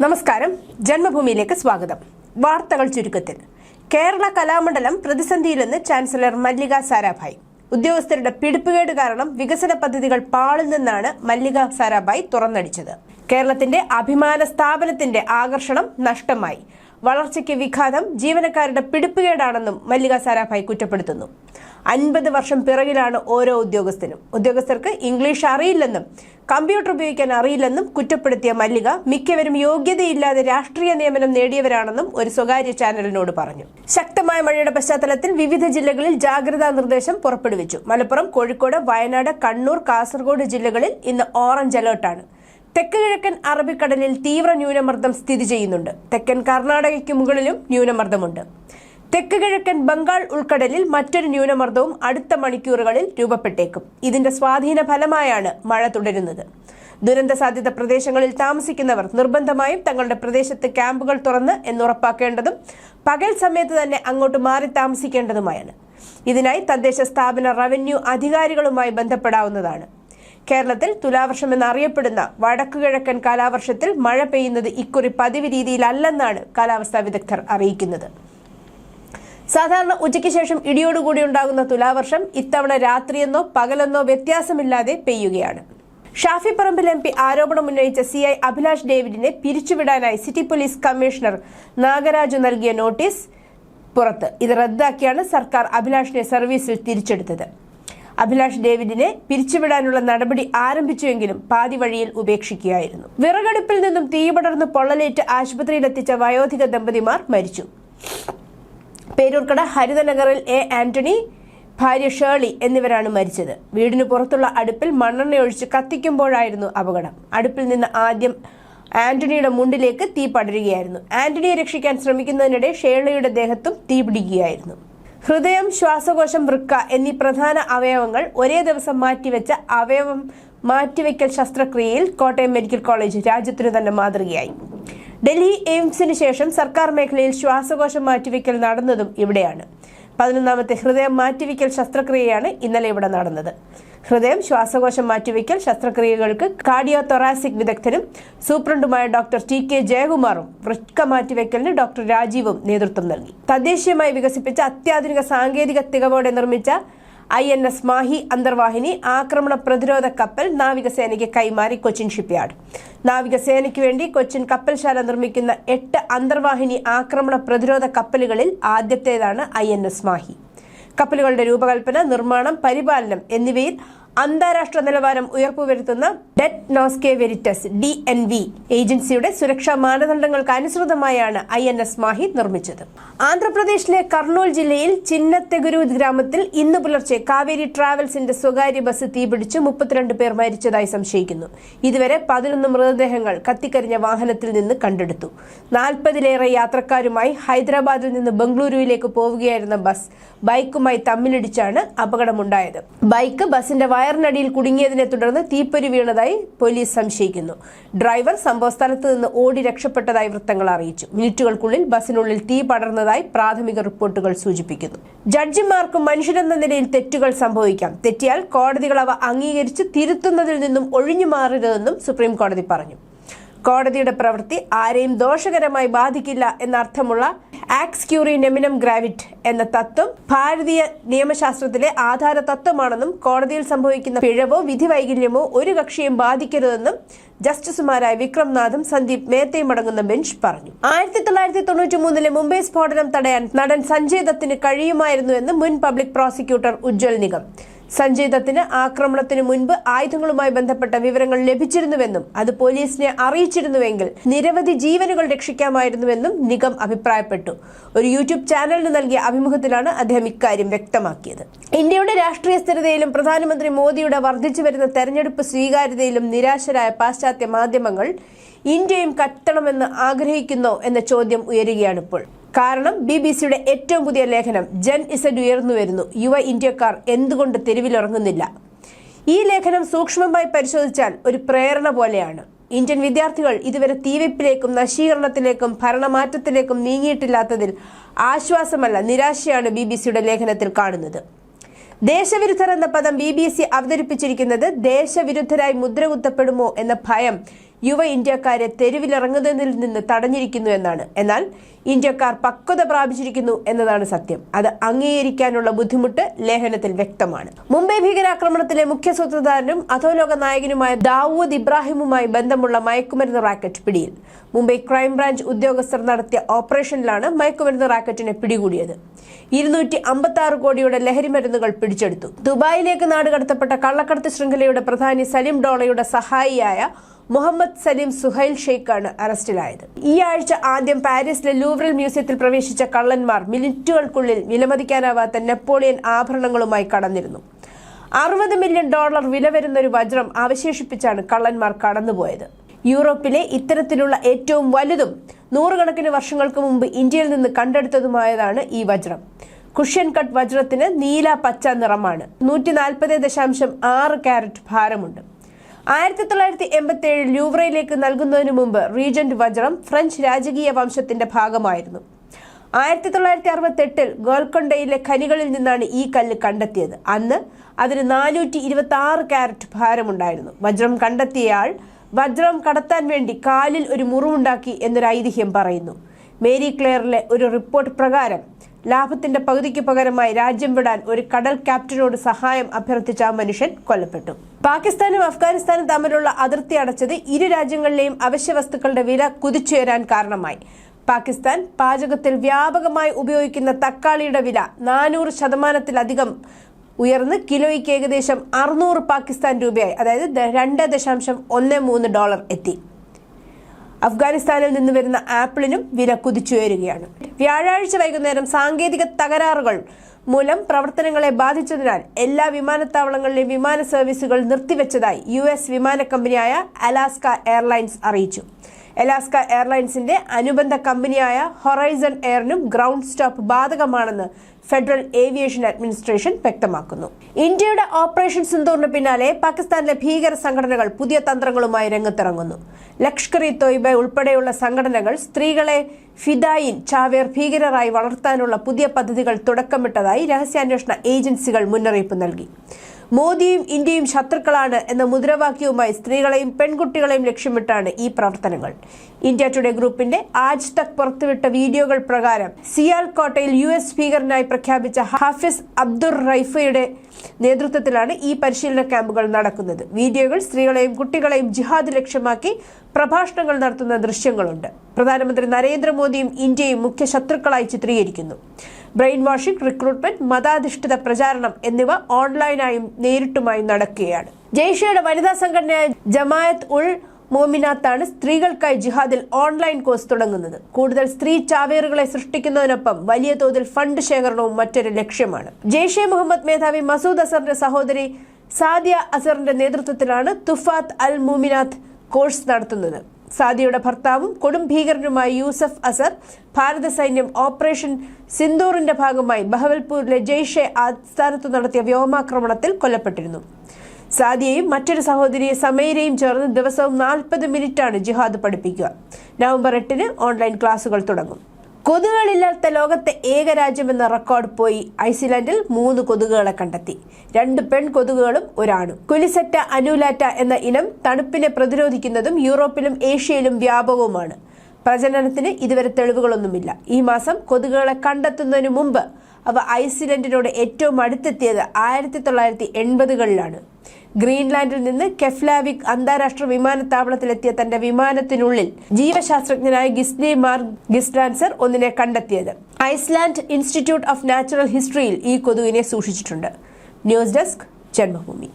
നമസ്കാരം. ജന്മഭൂമിയിലേക്ക് സ്വാഗതം. വാർത്തകൾ ചുരുക്കത്തിൽ. കേരള കലാമണ്ഡലം പ്രതിസന്ധിയിലെന്ന് ചാൻസലർ മല്ലിക സാരാഭായ്. ഉദ്യോഗസ്ഥരുടെ പിടിപ്പുകേട് കാരണം വികസന പദ്ധതികൾ പാളിൽ നിന്നാണ് മല്ലിക സാരാഭായ് തുറന്നടിച്ചത്. കേരളത്തിന്റെ അഭിമാന സ്ഥാപനത്തിന്റെ ആകർഷണം നഷ്ടമായി. വളർച്ചയ്ക്ക് വിഘാതം ജീവനക്കാരുടെ പിടിപ്പുകേടാണെന്നും മല്ലിക സാരാഭായ് കുറ്റപ്പെടുത്തുന്നു. അൻപത് വർഷം പിറകിലാണ് ഓരോ ഉദ്യോഗസ്ഥനും. ഉദ്യോഗസ്ഥർക്ക് ഇംഗ്ലീഷ് അറിയില്ലെന്നും കമ്പ്യൂട്ടർ ഉപയോഗിക്കാൻ അറിയില്ലെന്നും കുറ്റപ്പെടുത്തിയ മല്ലിക മിക്കവരും യോഗ്യതയില്ലാതെ രാഷ്ട്രീയ നിയമനം നേടിയവരാണെന്നും ഒരു സ്വകാര്യ ചാനലിനോട് പറഞ്ഞു. ശക്തമായ മഴയുടെ പശ്ചാത്തലത്തിൽ വിവിധ ജില്ലകളിൽ ജാഗ്രതാ നിർദ്ദേശം പുറപ്പെടുവിച്ചു. മലപ്പുറം കോഴിക്കോട് വയനാട് കണ്ണൂർ കാസർഗോഡ് ജില്ലകളിൽ ഇന്ന് ഓറഞ്ച് അലേർട്ടാണ് തെക്ക് കിഴക്കൻ അറബിക്കടലിൽ തീവ്ര ന്യൂനമർദ്ദം സ്ഥിതി ചെയ്യുന്നുണ്ട്. തെക്കൻ കർണാടകയ്ക്ക് മുകളിലും ന്യൂനമർദ്ദമുണ്ട്. തെക്ക് കിഴക്കൻ ബംഗാൾ ഉൾക്കടലിൽ മറ്റൊരു ന്യൂനമർദ്ദവും അടുത്ത മണിക്കൂറുകളിൽ രൂപപ്പെട്ടേക്കും. ഇതിന്റെ സ്വാധീന ഫലമായാണ് മഴ തുടരുന്നത്. ദുരന്ത സാധ്യത പ്രദേശങ്ങളിൽ താമസിക്കുന്നവർ നിർബന്ധമായും തങ്ങളുടെ പ്രദേശത്ത് ക്യാമ്പുകൾ തുറന്ന് എന്നുറപ്പാക്കേണ്ടതും പകൽ സമയത്ത് തന്നെ അങ്ങോട്ട് മാറി താമസിക്കേണ്ടതുമാണ് ഇതിനായി തദ്ദേശ സ്ഥാപന റവന്യൂ അധികാരികളുമായി ബന്ധപ്പെടാവുന്നതാണ്. കേരളത്തിൽ തുലാവർഷം എന്നറിയപ്പെടുന്ന വടക്കുകിഴക്കൻ കാലാവർഷത്തിൽ മഴ പെയ്യുന്നത് ഇക്കുറി പതിവ് രീതിയിലല്ലെന്നാണ് കാലാവസ്ഥാ വിദഗ്ധർ അറിയിക്കുന്നത്. സാധാരണ ഉച്ചയ്ക്ക് ശേഷം ഇടിയോടുകൂടി ഉണ്ടാകുന്ന തുലാവർഷം ഇത്തവണ രാത്രിയെന്നോ പകലെന്നോ വ്യത്യാസമില്ലാതെ പെയ്യുകയാണ്. ഷാഫി പറമ്പിൽ എം പി ആരോപണം ഉന്നയിച്ച സി ഐ അഭിലാഷ് ഡേവിഡിനെ പിരിച്ചുവിടാനായി സിറ്റി പോലീസ് കമ്മീഷണർ നാഗരാജു നൽകിയ നോട്ടീസ് പുറത്ത്. ഇത് റദ്ദാക്കിയാണ് സർക്കാർ അഭിലാഷിനെ സർവീസിൽ തിരിച്ചെടുത്തത്. അഭിലാഷ് ഡേവിഡിനെ പിരിച്ചുവിടാനുള്ള നടപടി ആരംഭിച്ചുവെങ്കിലും പാതി വഴിയിൽ ഉപേക്ഷിക്കുകയായിരുന്നു. വിറകടുപ്പിൽ നിന്നും തീപടർന്ന് പൊള്ളലേറ്റ് ആശുപത്രിയിലെത്തിച്ച വയോധിക ദമ്പതിമാർ മരിച്ചു. പേരൂർക്കട ഹരിതനഗറിൽ എ ആന്റണി ഭാര്യ ഷേർലി എന്നിവരാണ് മരിച്ചത്. വീടിന് പുറത്തുള്ള അടുപ്പിൽ മണ്ണെണ്ണ ഒഴിച്ച് കത്തിക്കുമ്പോഴായിരുന്നു അപകടം. അടുപ്പിൽ നിന്ന് ആദ്യം ആന്റണിയുടെ മുണ്ടിലേക്ക് തീ പടരുകയായിരുന്നു. ആന്റണിയെ രക്ഷിക്കാൻ ശ്രമിക്കുന്നതിനിടെ ഷേർലിയുടെ ദേഹത്തും തീ പിടിക്കുകയായിരുന്നു. ഹൃദയം ശ്വാസകോശം വൃക്ക എന്നീ പ്രധാന അവയവങ്ങൾ ഒരേ ദിവസം മാറ്റിവെച്ച അവയവം മാറ്റിവെക്കൽ ശസ്ത്രക്രിയയിൽ കോട്ടയം മെഡിക്കൽ കോളേജ് രാജ്യത്തിനു തന്നെ മാതൃകയായി. ഡൽഹി എയിംസിന് ശേഷം സർക്കാർ മേഖലയിൽ ശ്വാസകോശം മാറ്റിവെക്കൽ നടന്നതും ഇവിടെയാണ്. പതിനൊന്നാമത്തെ ഹൃദയം മാറ്റിവെക്കൽ ശസ്ത്രക്രിയയാണ് ഇന്നലെ ഇവിടെ നടന്നത്. ഹൃദയം ശ്വാസകോശം മാറ്റിവെക്കൽ ശസ്ത്രക്രിയകൾക്ക് കാർഡിയോ തൊറാസിക് വിദഗ്ധനും സൂപ്രണ്ടുമായ ഡോക്ടർ ടി കെ ജയകുമാറും വൃക്ക മാറ്റിവെക്കലിന് ഡോക്ടർ രാജീവും നേതൃത്വം നൽകി. തദ്ദേശീയമായി വികസിപ്പിച്ച അത്യാധുനിക സാങ്കേതിക തികവോടെ നിർമ്മിച്ച ഐ എൻ എസ് മാഹി അന്തർവാഹിനി ആക്രമണ പ്രതിരോധ കപ്പൽ നാവികസേനയ്ക്ക് കൈമാറി കൊച്ചിൻ ഷിപ്പ്യാർഡ്. നാവികസേനയ്ക്ക് വേണ്ടി കൊച്ചിൻ കപ്പൽശാല നിർമ്മിക്കുന്ന എട്ട് അന്തർവാഹിനി ആക്രമണ പ്രതിരോധ കപ്പലുകളിൽ ആദ്യത്തേതാണ് ഐ എൻ എസ് മാഹി. കപ്പലുകളുടെ രൂപകൽപ്പന നിർമ്മാണം പരിപാലനം എന്നിവയിൽ അന്താരാഷ്ട്ര നിലവാരം ഉയർപ്പുവരുത്തുന്ന Det Norske Veritas D N V ഏജൻസിയുടെ സുരക്ഷാ മാനദണ്ഡങ്ങൾക്ക് അനുസൃതമായാണ് ഐ എൻ എസ് മാഹി നിർമ്മിച്ചത്. ആന്ധ്രാപ്രദേശിലെ കർണൂൽ ജില്ലയിൽ ചിന്നത്തെഗുരു ഗ്രാമത്തിൽ ഇന്ന് പുലർച്ചെ കാവേരി ട്രാവൽസിന്റെ സ്വകാര്യ ബസ് തീപിടിച്ച് മുപ്പത്തിരണ്ട് പേർ മരിച്ചതായി സംശയിക്കുന്നു. ഇതുവരെ പതിനൊന്ന് മൃതദേഹങ്ങൾ കത്തിക്കരിഞ്ഞ വാഹനത്തിൽ നിന്ന് കണ്ടെടുത്തു. നാൽപ്പതിലേറെ യാത്രക്കാരുമായി ഹൈദരാബാദിൽ നിന്ന് ബംഗളൂരുവിലേക്ക് പോവുകയായിരുന്ന ബസ് ബൈക്കുമായി തമ്മിലിടിച്ചാണ് അപകടമുണ്ടായത്. ബൈക്ക് ബസിന്റെ വയറിനടിയിൽ കുടുങ്ങിയതിനെ തുടർന്ന് തീപ്പൊരി വീണതായി പോലീസ് സംശയിക്കുന്നു. ഡ്രൈവർ സംഭവസ്ഥലത്ത് നിന്ന് ഓടി രക്ഷപ്പെട്ടതായി വൃത്തങ്ങൾ അറിയിച്ചു. മിനിറ്റുകൾക്കുള്ളിൽ ബസ്സിനുള്ളിൽ തീ പടർന്നതായി പ്രാഥമിക റിപ്പോർട്ടുകൾ സൂചിപ്പിക്കുന്നു. ജഡ്ജിമാർക്കും മനുഷ്യരെന്ന നിലയിൽ തെറ്റുകൾ സംഭവിക്കാം. തെറ്റിയാൽ കോടതികൾ അവ അംഗീകരിച്ച് തിരുത്തുന്നതിൽ നിന്നും ഒഴിഞ്ഞു മാറരുതെന്നും സുപ്രീം കോടതി പറഞ്ഞു. കോടതിയുടെ പ്രവൃത്തി ആരെയും ദോഷകരമായി ബാധിക്കില്ല എന്നർത്ഥമുള്ള ആക്സ് ക്യൂറി നെമിനം ഗ്രാവിറ്റ് എന്ന തത്വം ഭാരതീയ നിയമശാസ്ത്രത്തിലെ ആധാര തത്വമാണെന്നും കോടതിയിൽ സംഭവിക്കുന്ന പിഴവോ വിധി വൈകല്യമോ ഒരു കക്ഷിയും ബാധിക്കരുതെന്നും ജസ്റ്റിസുമാരായ വിക്രംനാഥും സന്ദീപ് മേത്തയും അടങ്ങുന്ന ബെഞ്ച് പറഞ്ഞു. ആയിരത്തി തൊള്ളായിരത്തി തൊണ്ണൂറ്റി മൂന്നിലെ മുംബൈ സ്ഫോടനം തടയാൻ നടൻ സഞ്ജയ് ദത്തിന് കഴിയുമായിരുന്നുവെന്ന് മുൻ പബ്ലിക് പ്രോസിക്യൂട്ടർ ഉജ്ജ്വൽ നിഗം. സഞ്ജയ് ദത്തിന് ആക്രമണത്തിന് മുൻപ് ആയുധങ്ങളുമായി ബന്ധപ്പെട്ട വിവരങ്ങൾ ലഭിച്ചിരുന്നുവെന്നും അത് പോലീസിനെ അറിയിച്ചിരുന്നുവെങ്കിൽ നിരവധി ജീവനുകൾ രക്ഷിക്കാമായിരുന്നുവെന്നും നിഗം അഭിപ്രായപ്പെട്ടു. ഒരു യൂട്യൂബ് ചാനലിന് നൽകിയ അഭിമുഖത്തിലാണ് അദ്ദേഹം ഇക്കാര്യം വ്യക്തമാക്കിയത്. ഇന്ത്യയുടെ രാഷ്ട്രീയ സ്ഥിരതയിലും പ്രധാനമന്ത്രി മോദിയുടെ വർദ്ധിച്ചു വരുന്ന തെരഞ്ഞെടുപ്പ് സ്വീകാര്യതയിലും നിരാശരായ പാശ്ചാത്യ മാധ്യമങ്ങൾ ഇന്ത്യയും കത്തണമെന്ന് ആഗ്രഹിക്കുന്നോ എന്ന ചോദ്യം ഉയരുകയാണ് ഇപ്പോൾ കാരണം ബി ബി സിയുടെ ഏറ്റവും പുതിയ ലേഖനം ജൻ ഇസഡ് ഉയർന്നു വരുന്നു യുവ ഇന്ത്യക്കാർ എന്തുകൊണ്ട് തെരുവിലിറങ്ങുന്നില്ല? ഈ ലേഖനം സൂക്ഷ്മമായി പരിശോധിച്ചാൽ ഒരു പ്രേരണ പോലെയാണ്. ഇന്ത്യൻ വിദ്യാർത്ഥികൾ ഇതുവരെ തീവെപ്പിലേക്കും നശീകരണത്തിലേക്കും ഭരണമാറ്റത്തിലേക്കും നീങ്ങിയിട്ടില്ലാത്തതിൽ ആശ്വാസമല്ല നിരാശയാണ് ബി ബി സിയുടെ ലേഖനത്തിൽ കാണുന്നത്. ദേശവിരുദ്ധർ എന്ന പദം ബി ബി സി അവതരിപ്പിച്ചിരിക്കുന്നത് ദേശവിരുദ്ധരായി മുദ്രകുത്തപ്പെടുമോ എന്ന ഭയം യുവ ഇന്ത്യക്കാരെ തെരുവിലിറങ്ങുന്നതിൽ നിന്ന് തടഞ്ഞിരിക്കുന്നു എന്നാണ്. എന്നാൽ ഇന്ത്യക്കാർ പക്വത പ്രാപിച്ചിരിക്കുന്നു എന്നതാണ് സത്യം. അത് അംഗീകരിക്കാനുള്ള ബുദ്ധിമുട്ട് ലേഖനത്തിൽ വ്യക്തമാണ്. മുംബൈ ഭീകരാക്രമണത്തിലെ മുഖ്യ സൂത്രധാരനും അധോലോക നായകനുമായ ദാവൂദ് ഇബ്രാഹിമുമായി ബന്ധമുള്ള മയക്കുമരുന്ന് റാക്കറ്റ് പിടിയിൽ. മുംബൈ ക്രൈംബ്രാഞ്ച് ഉദ്യോഗസ്ഥർ നടത്തിയ ഓപ്പറേഷനിലാണ് മയക്കുമരുന്ന് റാക്കറ്റിനെ പിടികൂടിയത്. ഇരുന്നൂറ്റി അമ്പത്തി ആറ് കോടിയുടെ ലഹരി മരുന്നുകൾ പിടിച്ചെടുത്തു. ദുബായിലേക്ക് നാടുകടത്തപ്പെട്ട കള്ളക്കടത്ത് ശൃംഖലയുടെ പ്രധാനി സലിം ഡോളയുടെ സഹായിയായ മുഹമ്മദ് സലീം സുഹൈൽ ഷെയ്ഖാണ് അറസ്റ്റിലായത്. ഈ ആഴ്ച ആദ്യം പാരീസിലെ ലൂവ്രൽ മ്യൂസിയത്തിൽ പ്രവേശിച്ച കള്ളന്മാർ മിനിറ്റുകൾക്കുള്ളിൽ വിലമതിക്കാനാവാത്ത നെപ്പോളിയൻ ആഭരണങ്ങളുമായി കടന്നിരുന്നു. അറുപത് മില്യൺ ഡോളർ വില വരുന്ന ഒരു വജ്രം അവശേഷിപ്പിച്ചാണ് കള്ളന്മാർ കടന്നുപോയത്. യൂറോപ്പിലെ ഇത്തരത്തിലുള്ള ഏറ്റവും വലുതും നൂറുകണക്കിന് വർഷങ്ങൾക്ക് മുമ്പ് ഇന്ത്യയിൽ നിന്ന് കണ്ടെടുത്തതുമായതാണ് ഈ വജ്രം. കുഷ്യൻ കട്ട് വജ്രത്തിന് നീല പച്ച നിറമാണ്. നൂറ്റി നാൽപ്പത് ദശാംശം ആറ് ക്യാരറ്റ് ഭാരമുണ്ട്. ആയിരത്തി തൊള്ളായിരത്തി എൺപത്തി ഏഴ് ലൂവ്രയിലേക്ക് നൽകുന്നതിനു മുമ്പ് റീജന്റ് വജ്രം ഫ്രഞ്ച് രാജകീയ വംശത്തിന്റെ ഭാഗമായിരുന്നു. ആയിരത്തി തൊള്ളായിരത്തി അറുപത്തി എട്ടിൽ ഗോൽക്കൊണ്ടയിലെ ഖനികളിൽ നിന്നാണ് ഈ കല്ല് കണ്ടെത്തിയത്. അന്ന് അതിന് നാനൂറ്റി ഇരുപത്തി ആറ് ക്യാരറ്റ് ഭാരമുണ്ടായിരുന്നു. വജ്രം കണ്ടെത്തിയയാൾ വജ്രം കടത്താൻ വേണ്ടി കാലിൽ ഒരു മുറിവുണ്ടാക്കി എന്നൊരു ഐതിഹ്യം പറയുന്നു. മേരി ക്ലെയറിലെ ഒരു റിപ്പോർട്ട് പ്രകാരം ലാഭത്തിന്റെ പകുതിക്ക് പകരമായി രാജ്യം വിടാൻ ഒരു കടൽ ക്യാപ്റ്റനോട് സഹായം അഭ്യർത്ഥിച്ച മനുഷ്യൻ കൊല്ലപ്പെട്ടു. പാകിസ്ഥാനും അഫ്ഗാനിസ്ഥാനും തമ്മിലുള്ള അതിർത്തി അടച്ചത് ഇരു രാജ്യങ്ങളിലെയും അവശ്യ വസ്തുക്കളുടെ വില കുതിച്ചുയരാൻ കാരണമായി. പാകിസ്ഥാൻ പാചകത്തിൽ വ്യാപകമായി ഉപയോഗിക്കുന്ന തക്കാളിയുടെ വില നാനൂറ് ശതമാനത്തിലധികം ഉയർന്ന് കിലോയ്ക്ക് ഏകദേശം അറുന്നൂറ് പാകിസ്ഥാൻ രൂപയായി. അതായത് രണ്ട് ദശാംശം ഒന്ന് മൂന്ന് ഡോളർ എത്തി. അഫ്ഗാനിസ്ഥാനിൽ നിന്ന് വരുന്ന ആപ്പിളിനും വില കുതിച്ചുയരുകയാണ് വ്യാഴാഴ്ച വൈകുന്നേരം സാങ്കേതിക തകരാറുകൾ മൂലം പ്രവർത്തനങ്ങളെ ബാധിച്ചതിനാൽ എല്ലാ വിമാനത്താവളങ്ങളിലെയും വിമാന സർവീസുകൾ നിർത്തിവെച്ചതായി യു എസ് വിമാന കമ്പനിയായ അലാസ്ക എയർലൈൻസ് അറിയിച്ചു. അലാസ്ക എയർലൈൻസിന്റെ അനുബന്ധ കമ്പനിയായ ഹൊറൈസൺ എയറിനും ഗ്രൗണ്ട് സ്റ്റോപ്പ് ബാധകമാണെന്ന് ഫെഡറൽ ഏവിയേഷൻ അഡ്മിനിസ്ട്രേഷൻ വ്യക്തമാക്കുന്നു. ഇന്ത്യയുടെ ഓപ്പറേഷൻ സിന്ദൂറിന് പിന്നാലെ പാകിസ്ഥാനിലെ ഭീകര സംഘടനകൾ പുതിയ തന്ത്രങ്ങളുമായി രംഗത്തിറങ്ങുന്നു. ലഷ്കർ ഇ തോയ്ബ ഉൾപ്പെടെയുള്ള സംഘടനകൾ സ്ത്രീകളെ ഫിദായിൻ ചാവേർ ഭീകരരായി വളർത്താനുള്ള പുതിയ പദ്ധതികൾ തുടക്കമിട്ടതായി രഹസ്യാന്വേഷണ ഏജൻസികൾ മുന്നറിയിപ്പ് നൽകി. മോദിയും ഇന്ത്യയും ശത്രുക്കളാണ് എന്ന മുദ്രാവാക്യവുമായി സ്ത്രീകളെയും പെൺകുട്ടികളെയും ലക്ഷ്യമിട്ടാണ് ഈ പ്രവർത്തനങ്ങൾ. ഇന്ത്യ ടുഡേ ഗ്രൂപ്പിന്റെ ആജ് തക് പുറത്തുവിട്ട വീഡിയോകൾ പ്രകാരം സിയാൽ കോട്ടയിൽ യു എസ് സ്പീക്കറിനായി പ്രഖ്യാപിച്ച ഹാഫിസ് അബ്ദുർ റൈഫയുടെ നേതൃത്വത്തിലാണ് ഈ പരിശീലന ക്യാമ്പുകൾ നടക്കുന്നത്. വീഡിയോകൾ സ്ത്രീകളെയും കുട്ടികളെയും ജിഹാദ് ലക്ഷ്യമാക്കി പ്രഭാഷണങ്ങൾ നടത്തുന്ന ദൃശ്യങ്ങളുണ്ട്. പ്രധാനമന്ത്രി നരേന്ദ്രമോദിയും ഇന്ത്യയും മുഖ്യ ശത്രുക്കളായി ചിത്രീകരിക്കുന്നു. ബ്രെയിൻ വാഷിംഗ് റിക്രൂട്ട്മെന്റ് മതാധിഷ്ഠിത പ്രചാരണം എന്നിവ ഓൺലൈനായും നേരിട്ടുമായും നടക്കുകയാണ്. ജയ്ഷയുടെ വനിതാ സംഘടനയായ ജമായത്ത് ഉൾ മോമിനാത്താണ് സ്ത്രീകൾക്കായി ജിഹാദിൽ ഓൺലൈൻ കോഴ്സ് തുടങ്ങുന്നത്. കൂടുതൽ സ്ത്രീ ചാവേറുകളെ സൃഷ്ടിക്കുന്നതിനൊപ്പം വലിയ തോതിൽ ഫണ്ട് ശേഖരണവും മറ്റൊരു ലക്ഷ്യമാണ്. ജെയ്ഷെ മുഹമ്മദ് മേധാവി മസൂദ് അസറിന്റെ സഹോദരി സാദിയ അസറിന്റെ നേതൃത്വത്തിലാണ് തുഫാത്ത് അൽ മുമിനാത്ത് കോഴ്സ് നടത്തുന്നത്. സാദിയുടെ ഭർത്താവും കൊടും ഭീകരനുമായ യൂസഫ് അസർ ഭാരത സൈന്യം ഓപ്പറേഷൻ സിന്ദൂറിന്റെ ഭാഗമായി ബഹവൽപൂരിലെ ജെയ്ഷെ ആസ്ഥാനത്ത് നടത്തിയ വ്യോമാക്രമണത്തിൽ കൊല്ലപ്പെട്ടിരുന്നു. സാദിയെയും മറ്റൊരു സഹോദരിയെ സമീരയും ചേർന്ന് ദിവസവും നാൽപ്പത് മിനിറ്റാണ് ജിഹാദ് പഠിപ്പിക്കുക. നവംബർ എട്ടിന് ഓൺലൈൻ ക്ലാസുകൾ തുടങ്ങും. കൊതുകുകളില്ലാത്ത ലോകത്തെ ഏക രാജ്യമെന്ന റെക്കോർഡ് പോയി ഐസ്ലാൻഡിൽ മൂന്ന് കൊതുകുകളെ കണ്ടെത്തി. രണ്ട് പെൺ കൊതുകുകളും ഒരാണും. കുലിസറ്റ അനുലാറ്റ എന്ന ഇനം തണുപ്പിനെ പ്രതിരോധിക്കുന്നതും യൂറോപ്പിലും ഏഷ്യയിലും വ്യാപകവുമാണ്. പ്രജനനത്തിന് ഇതുവരെ തെളിവുകളൊന്നുമില്ല. ഈ മാസം കൊതുകുകളെ കണ്ടെത്തുന്നതിന് മുമ്പ് അവ ഐസ്ലൻഡിനോട് ഏറ്റവും അടുത്തെത്തിയത് ആയിരത്തി തൊള്ളായിരത്തി എൺപതുകളിലാണ്. ഗ്രീൻലാൻഡിൽ നിന്ന് കെഫ്ലാവിക് അന്താരാഷ്ട്ര വിമാനത്താവളത്തിലെത്തിയ തന്റെ വിമാനത്തിനുള്ളിൽ ജീവശാസ്ത്രജ്ഞനായ ഗിസ്ലി മാർ ഗിസ്ലാൻസർ ഒന്നിനെ കണ്ടെത്തിയത്. ഐസ്ലാൻഡ് ഇൻസ്റ്റിറ്റ്യൂട്ട് ഓഫ് നാച്ചുറൽ ഹിസ്റ്ററിയിൽ ഈ കൊതുകിനെ സൂക്ഷിച്ചിട്ടുണ്ട്. News desk Janmabhumi.